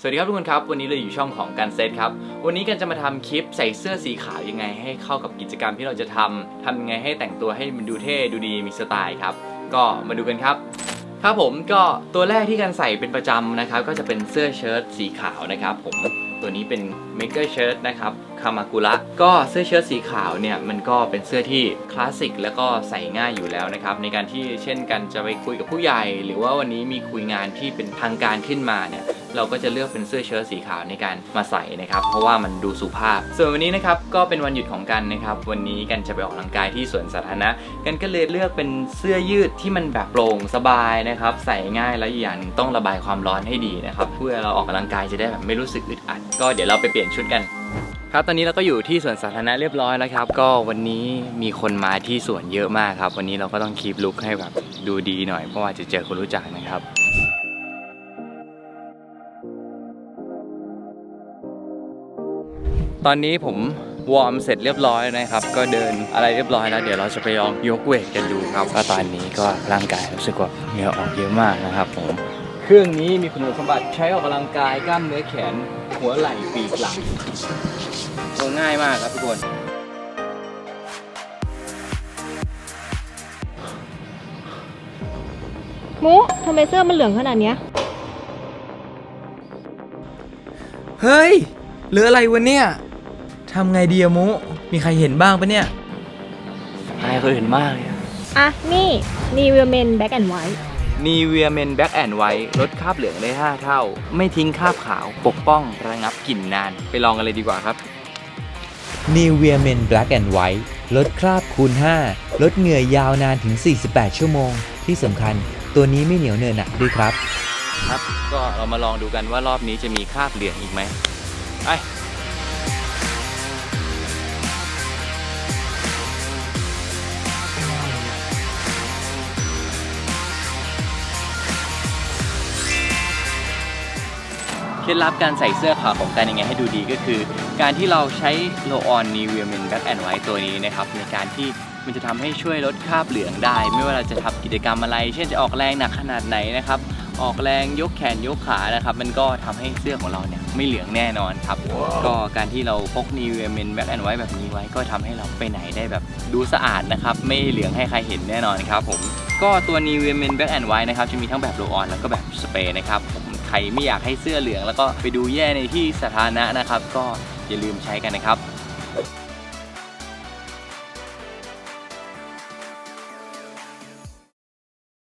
สวัสดีครับทุกคนครับ วันนี้เราอยู่ช่องของการเซตครับ วันนี้กันจะมาทำคลิปใส่เสื้อสีขาวยังไงให้เข้ากับกิจกรรมที่เราจะทำทำยังไงให้แต่งตัวให้มันดูเท่ดูดีมีสไตล์ครับ ก็มาดูกันครับครับผมก็ตัวแรกที่กันใส่เป็นประจำนะครับ ก็จะเป็นเสื้อเชิ้ตสีขาวนะครับ ผมตัวนี้เป็น Maker Shirt นะครับคามากุระก็เสื้อเชิ้ตสีขาวเนี่ยมันก็เป็นเสื้อที่คลาสสิกแล้วก็ใส่ง่ายอยู่แล้วนะครับ ในการที่เช่นกันจะไปคุยกับผู้ใหญ่ หรือว่าวันนี้มีคุยงานที่เป็นทางการขึ้นมาเนี่ย เราก็จะเลือกเป็นเสื้อเชิ้ตสีขาวในการมาใส่นะครับ เพราะว่ามันดูสุภาพ ส่วนวันนี้นะครับก็เป็นวันหยุดของกันนะครับ วันนี้กันจะไปออกกำลังกายที่สวนสาธารณะ กันก็เลยเลือกเป็นเสื้อยืดที่มันแบบโปร่งสบายนะครับ ใส่ง่ายและอีกอย่างหนึ่งต้องระบายความร้อนให้ดีนะครับ เพื่อเราออกกำลังกายจะได้แบบไม่รู้สึกอึดอัด ก็เดี๋ยวเราไปเปลี่ยนชุดกันครับตอนนี้เราก็อยู่ที่สวนสาธารณะเรียบร้อยแล้วครับ ก็วันนี้มีคนมาที่สวนเยอะมากครับ วันนี้เราก็ต้องคีปลุกให้แบบดูดีหน่อยเพราะว่าจะเจอคนรู้จักนะครับ ตอนนี้ผมวอร์มเสร็จเรียบร้อยนะครับ ก็เดินอะไรเรียบร้อยแล้ว เดี๋ยวเราจะไปลองยกเวทกันดูครับก็ตอนนี้ก็ร่างกายรู้สึกว่าเหงื่อออกเยอะมากนะครับผมเครื่องนี้มีคุณสมบัติใช้ออกกำลังกายกล้ามเนื้อแขน หัวไหล่ปีกหลังโอ้ง่ายมากครับทุกคนมุทำไมเสื้อมันเหลืองขนาดเนี้ย เฮ้ยเหลืออะไรวะเนี่ยทำไงดีอะมุ มีใครเห็นบ้างปะเนี่ยอายคนอื่นมากเลยอะ นี่นีเวเมนแบ็กแอนด์ไวท์นีเวียเมนแบ็กแอนไวลดคราบเหลืองได้ 5 เท่า ไม่ทิ้งคราบขาว ปกป้องระงับกลิ่นนาน ไปลองกันเลยดีกว่าครับ New w e a Men Black and White ลดคราบคูณ 5 ลดเหงื่อยาวนานถึง 48 ชั่วโมง ที่สำคัญตัวนี้ไม่เหนียวเนินหนักด้วยครับ ครับ ก็เรามาลองดูกันว่ารอบนี้จะมีคราบเหลืองอีกไหม ไปเคล็ดลับการใส่เสื้อขาวของการยังไงให้ดูดีก็คือ การที่เราใช้โลออนนีเวียมินแบ็กแอนไวตัวนี้นะครับในการที่มันจะทำให้ช่วยลดคราบเหลืองได้ ไม่ว่าเราจะทำกิจกรรมอะไร เช่นจะออกแรงหนักขนาดไหนนะครับ ออกแรงยกแขนยกขานะครับ มันก็ทำให้เสื้อของเราเนี่ย ไม่เหลืองแน่นอนครับ ก็การที่เราพกนีเวียมินแบ็กแอนไวแบบนี้ไว้ก็ทำให้เราไปไหนได้แบบดูสะอาดนะครับ ไม่เหลืองให้ใครเห็นแน่นอนครับผมก็ตัวนีเวียมินแบ็กแอนไวนะครับจะมีทั้งแบบโรลออนแล้วก็แบบสเปรย์นะครับผมใครไม่อยากให้เสื้อเหลือง แล้วก็ไปดูแย่ในที่สาธารณะนะครับ ก็อย่าลืมใช้กันนะครับ